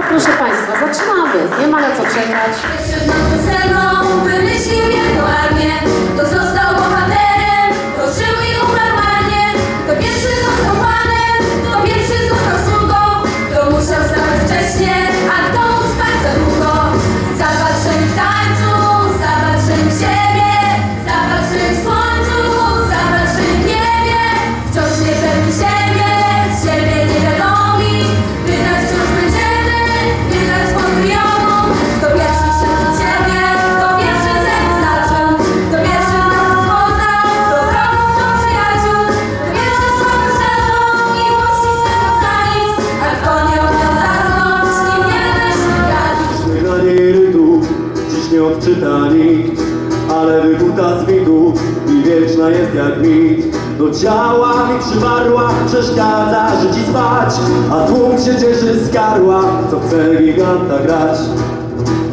Proszę Państwa, zaczynamy. Nie ma na co czekać. czyta nikt Ale wybuta z widu i wieczna jest jak mit. Do ciała mi przywarła, przeszkadza żyć i spać A tłum się cieszy z karła, co chce giganta grać.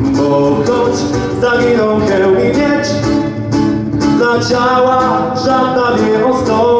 Bo choć zaginął hełm i miecz Dla ciała żadna nie ostoi.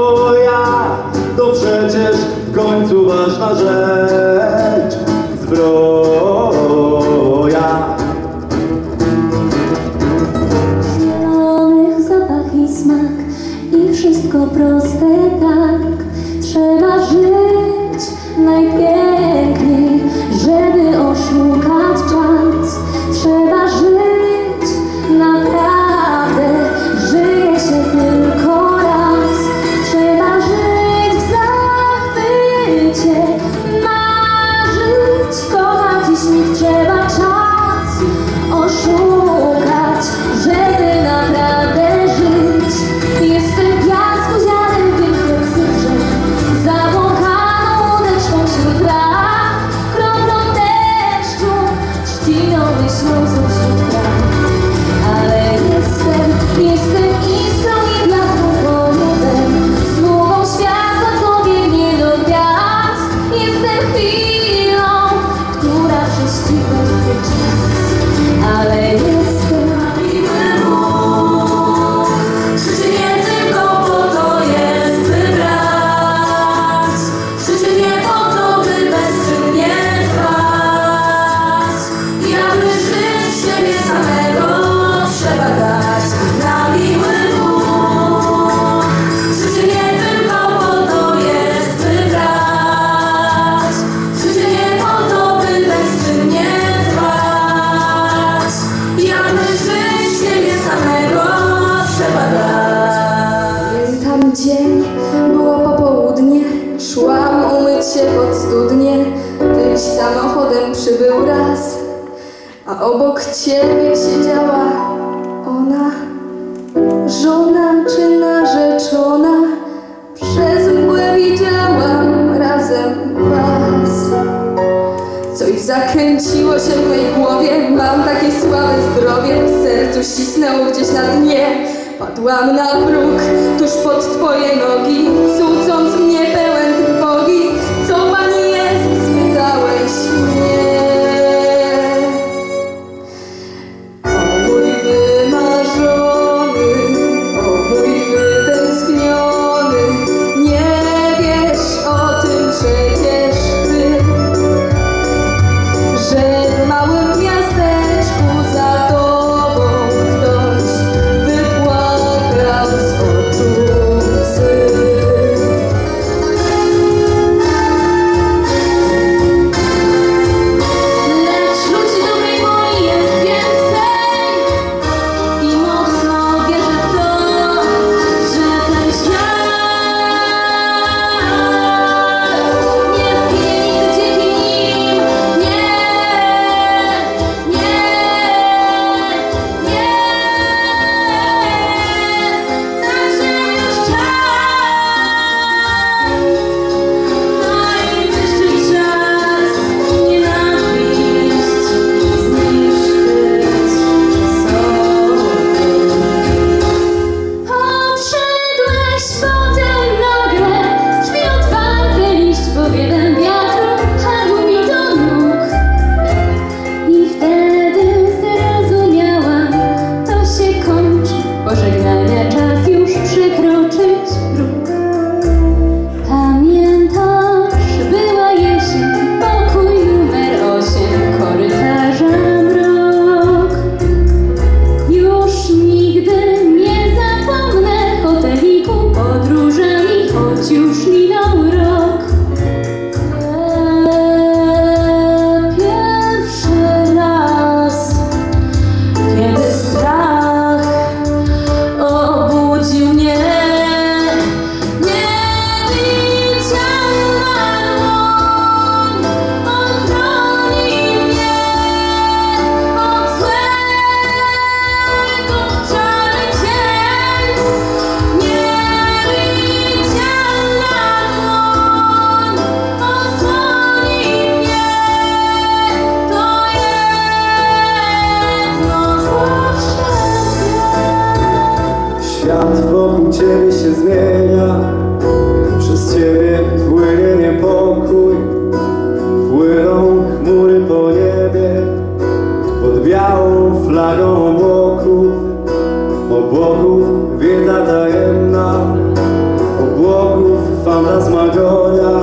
Obok ciebie siedziała ona, żona czy narzeczona. Przez mgłę widziałam razem was. Coś zakręciło się w mojej głowie, mam takie słabe zdrowie. W sercu ścisnęło gdzieś na dnie. Padłam na próg, tuż pod twoje nogi, cudząc mnie pełno. ciebie się zmienia. Przez ciebie płynie niepokój. Płyną chmury po niebie. Pod białą flagą obłoków Obłoków wiedza tajemna. Obłoków fantasmagoria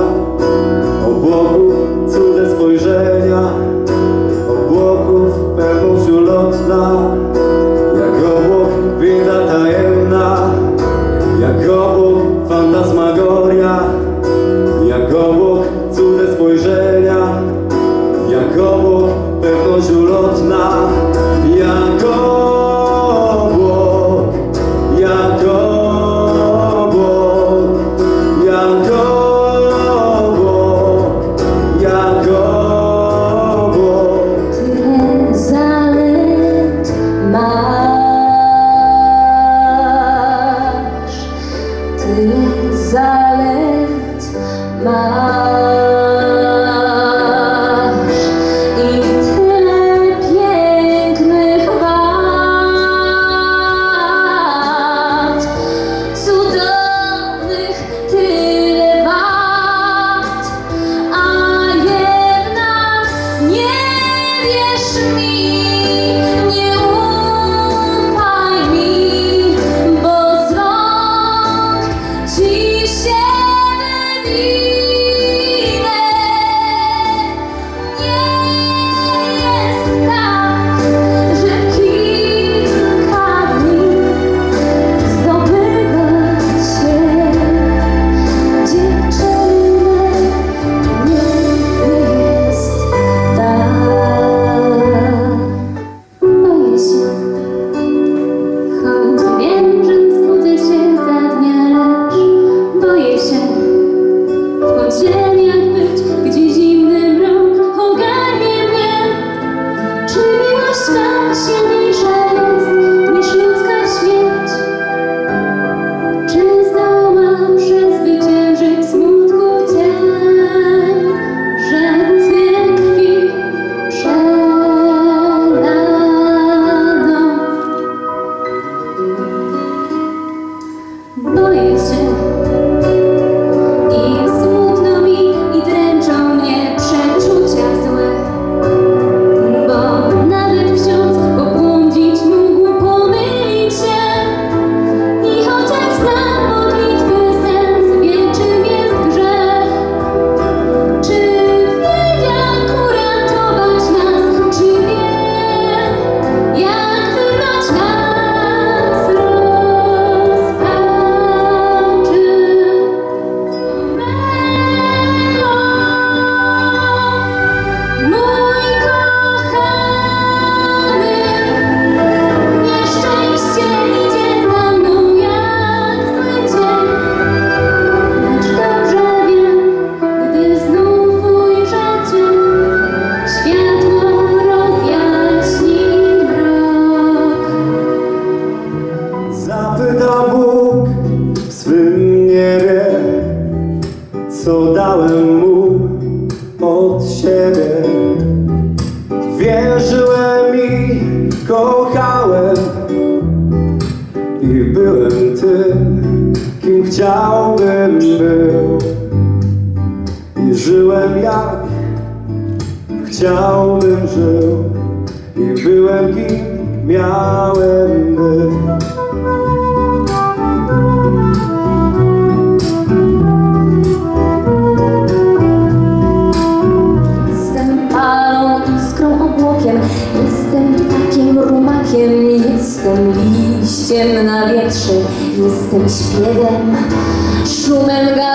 Wierzyłem i kochałem. I byłem tym, kim chciałbym był. I żyłem jak chciałbym żył. I byłem kim miałem być. jestem śpiewem, szumem.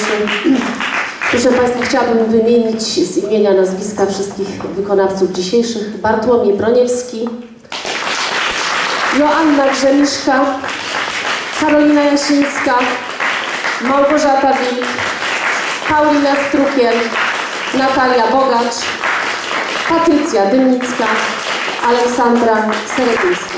się. Proszę Państwa, chciałabym wymienić z imienia, nazwiska wszystkich wykonawców dzisiejszych. Bartłomiej Broniewski, Joanna Grzeliszka, Karolina Jasińska, Małgorzata Wilk, Paulina Strukiel, Natalia Bogacz, Patrycja Dymnicka, Aleksandra Seretyńska.